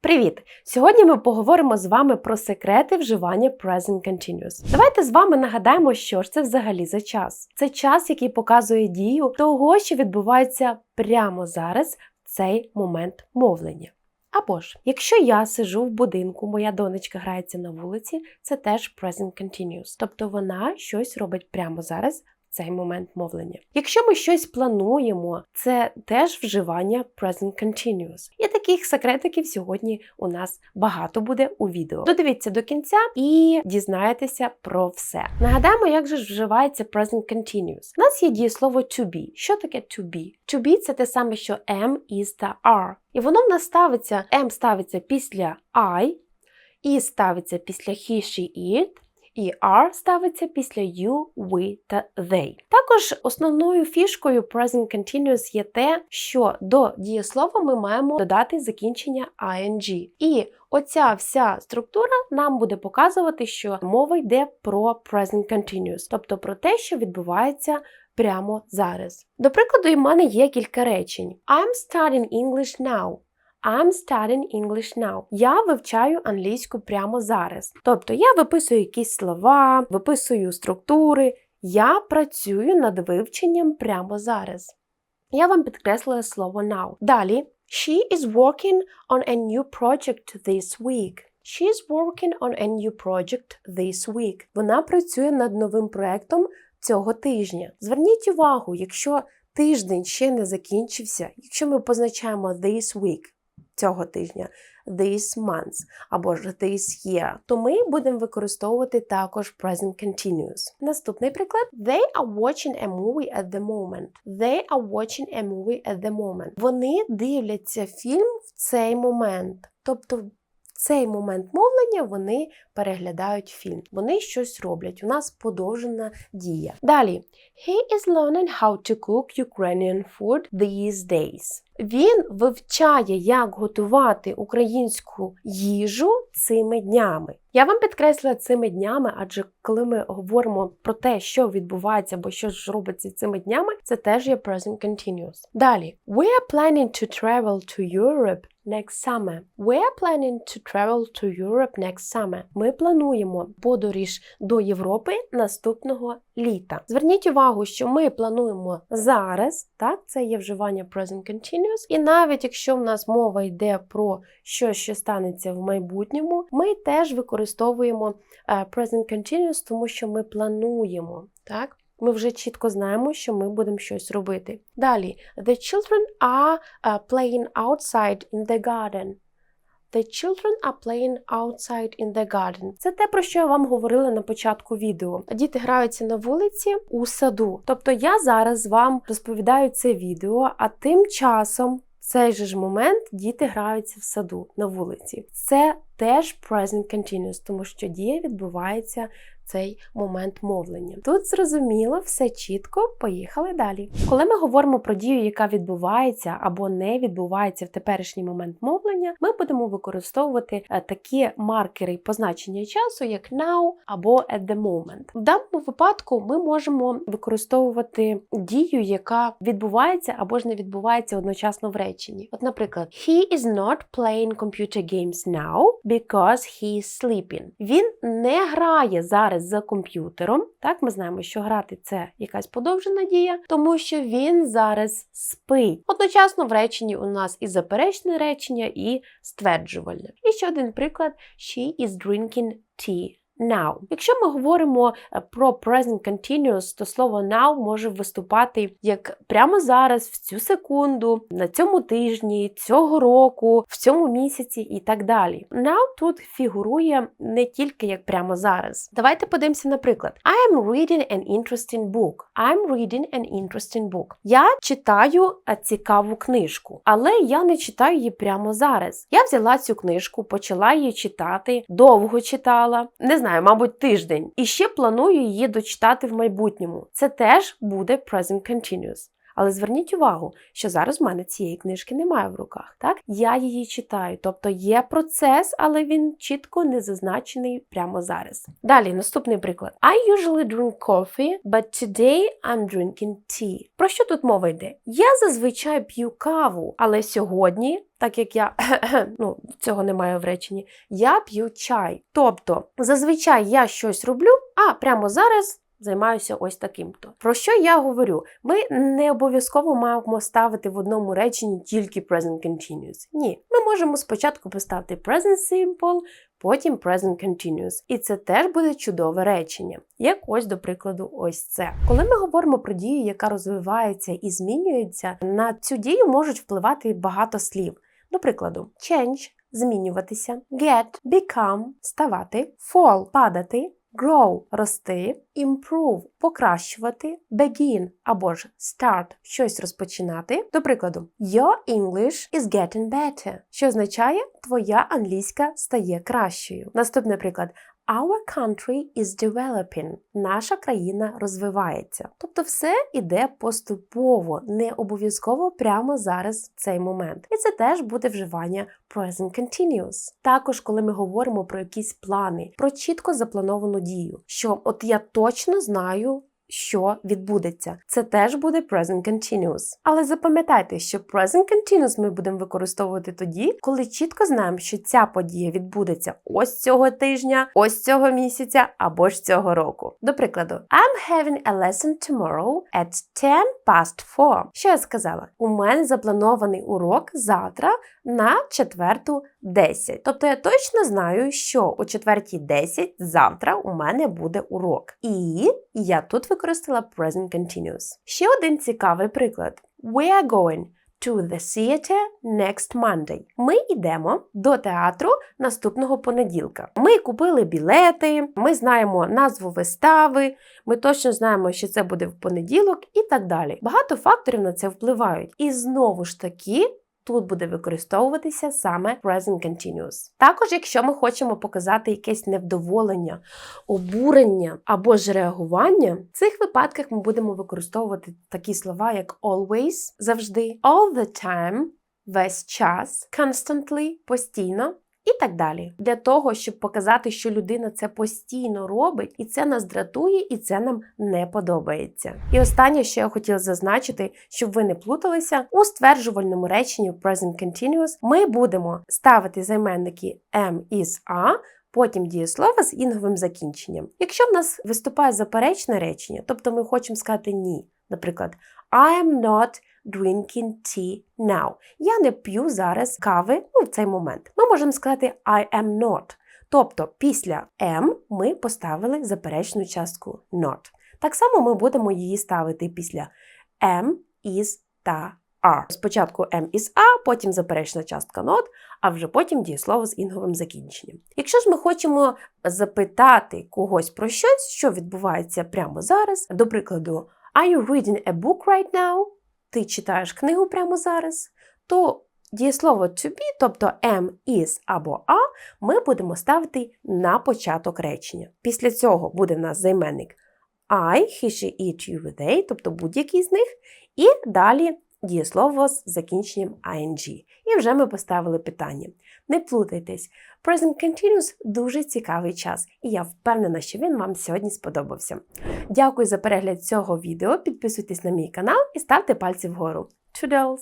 Привіт! Сьогодні ми поговоримо з вами про секрети вживання Present Continuous. Давайте з вами нагадаємо, що ж це взагалі за час. Це час, який показує дію того, що відбувається прямо зараз, в цей момент мовлення. Або ж, якщо я сижу в будинку, моя донечка грається на вулиці, це теж Present Continuous, тобто вона щось робить прямо зараз. Цей момент мовлення. Якщо ми щось плануємо, це теж вживання present continuous. І таких секретиків сьогодні у нас багато буде у відео. Додивіться до кінця і дізнаєтеся про все. Нагадаємо, як же вживається present continuous. У нас є дієслово to be. Що таке to be? To be – це те саме, що am, is та are. І воно в нас ставиться, am ставиться після I, is ставиться після he, she, it, і are ставиться після you, we та they. Також основною фішкою present continuous є те, що до дієслова ми маємо додати закінчення ing. І оця вся структура нам буде показувати, що мова йде про present continuous, тобто про те, що відбувається прямо зараз. До прикладу, у мене є кілька речень. I'm studying English now. I'm studying English now. Я вивчаю англійську прямо зараз. Тобто я виписую якісь слова, виписую структури. Я працюю над вивченням прямо зараз. Я вам підкреслила слово now. Далі. She is working on a new project this week. She is working on a new project this week. Вона працює над новим проектом цього тижня. Зверніть увагу, якщо тиждень ще не закінчився, якщо ми позначаємо this week, цього тижня, this month або ж this year, то ми будемо використовувати також present continuous. Наступний приклад: They are watching a movie at the moment. They are watching a movie at the moment. Вони дивляться фільм в цей момент. Тобто цей момент мовлення вони переглядають фільм. Вони щось роблять. У нас подовжена дія. Далі. He is learning how to cook Ukrainian food these days. Він вивчає, як готувати українську їжу цими днями. Я вам підкреслила цими днями, адже коли ми говоримо про те, що відбувається або що ж робиться цими днями, це теж є present continuous. Далі. We are planning to travel to Europe next summer. We are planning to travel to Europe next summer. Ми плануємо подорож до Європи наступного літа. Зверніть увагу, що ми плануємо зараз, так, це є вживання present continuous, і навіть якщо в нас мова йде про щось, що станеться в майбутньому, ми теж використовуємо е, present continuous, тому що ми плануємо, так? Ми вже чітко знаємо, що ми будемо щось робити. Далі, the children are uh, playing outside in the garden. The children are playing outside in the garden. Це те, про що я вам говорила на початку відео. Діти граються на вулиці у саду. Тобто я зараз вам розповідаю це відео, а тим часом в цей же ж момент діти граються в саду на вулиці. Це теж present continuous, тому що дія відбувається цей момент мовлення. Тут зрозуміло, все чітко, поїхали далі. Коли ми говоримо про дію, яка відбувається або не відбувається в теперішній момент мовлення, ми будемо використовувати е, такі маркери позначення часу, як now або at the moment. В даному випадку ми можемо використовувати дію, яка відбувається або ж не відбувається одночасно в реченні. От, наприклад, he is not playing computer games now because he is sleeping. Він не грає зараз за комп'ютером. Так, ми знаємо, що грати це якась подовжена дія, тому що він зараз спить. Одночасно в реченні у нас і заперечне речення, і стверджувальне. І ще один приклад: She is drinking tea now. Якщо ми говоримо е, про present continuous, то слово now може виступати як прямо зараз, в цю секунду, на цьому тижні, цього року, в цьому місяці і так далі. Now тут фігурує не тільки як прямо зараз. Давайте подивимося, наприклад. I am reading an interesting book. I'm reading an interesting book. Я читаю е, цікаву книжку, але я не читаю її прямо зараз. Я взяла цю книжку, почала її читати, довго читала. Не знаю, мабуть, тиждень. І ще планую її дочитати в майбутньому. Це теж буде present continuous. Але зверніть увагу, що зараз в мене цієї книжки немає в руках. Так, я її читаю, тобто є процес, але він чітко не зазначений прямо зараз. Далі, наступний приклад. I usually drink coffee, but today I'm drinking tea. Про що тут мова йде? Я зазвичай п'ю каву, але сьогодні. Так як я ну цього немає в реченні, я п'ю чай. Тобто, зазвичай я щось роблю, а прямо зараз займаюся ось таким-то. Про що я говорю? Ми не обов'язково маємо ставити в одному реченні тільки present continuous. Ні, ми можемо спочатку поставити present simple, потім present continuous. І це теж буде чудове речення. Як ось, до прикладу, ось це. Коли ми говоримо про дію, яка розвивається і змінюється, на цю дію можуть впливати багато слів. До прикладу, change змінюватися, get, become ставати, fall падати, grow рости, improve покращувати, begin або ж start щось розпочинати. До прикладу, Your English is getting better, що означає твоя англійська стає кращою. Наступний приклад. Our country is developing. Наша країна розвивається. Тобто все іде поступово, не обов'язково прямо зараз в цей момент. І це теж буде вживання present continuous. Також, коли ми говоримо про якісь плани, про чітко заплановану дію, що от я точно знаю. Що відбудеться, це теж буде present continuous. Але запам'ятайте, що present continuous ми будемо використовувати тоді, коли чітко знаємо, що ця подія відбудеться ось цього тижня, ось цього місяця або ж цього року. До прикладу, I'm having a lesson tomorrow at 10 past 4. Що я сказала? У мене запланований урок завтра на четверту 10. Тобто я точно знаю, що о четвертій 10 завтра у мене буде урок. І я тут використала present continuous. Ще один цікавий приклад. We are going to the theater next Monday. Ми йдемо до театру наступного понеділка. Ми купили білети, ми знаємо назву вистави, ми точно знаємо, що це буде в понеділок і так далі. Багато факторів на це впливають. І знову ж таки. Тут буде використовуватися саме present continuous. Також, якщо ми хочемо показати якесь невдоволення, обурення або ж реагування, в цих випадках ми будемо використовувати такі слова, як always, завжди, all the time, весь час, constantly, постійно. І так далі, для того, щоб показати, що людина це постійно робить, і це нас дратує, і це нам не подобається. І останнє, що я хотіла зазначити, щоб ви не плуталися, у стверджувальному реченні present continuous ми будемо ставити займенники am, is, are, Потім дієслова з інговим закінченням. Якщо в нас виступає заперечне речення, тобто ми хочемо сказати ні, наприклад, I am not drinking tea now. Я не п'ю зараз кави ну, в цей момент. Ми можемо сказати I am not. Тобто після am ми поставили заперечну частку not. Так само ми будемо її ставити після am, is та are. Спочатку am is a, потім заперечна частка not, а вже потім дієслово з інговим закінченням. Якщо ж ми хочемо запитати когось про щось, що відбувається прямо зараз, до прикладу, Are you reading a book right now? Ти читаєш книгу прямо зараз, то дієслово to be, тобто am, is або a, ми будемо ставити на початок речення. Після цього буде в нас займенник I, he, she, it, you, they, тобто будь-який з них, і далі дієслово з закінченням ing. І вже ми поставили питання. Не плутайтесь, Present Continuous дуже цікавий час, і я впевнена, що він вам сьогодні сподобався. Дякую за перегляд цього відео. Підписуйтесь на мій канал і ставте пальці вгору. Toodles!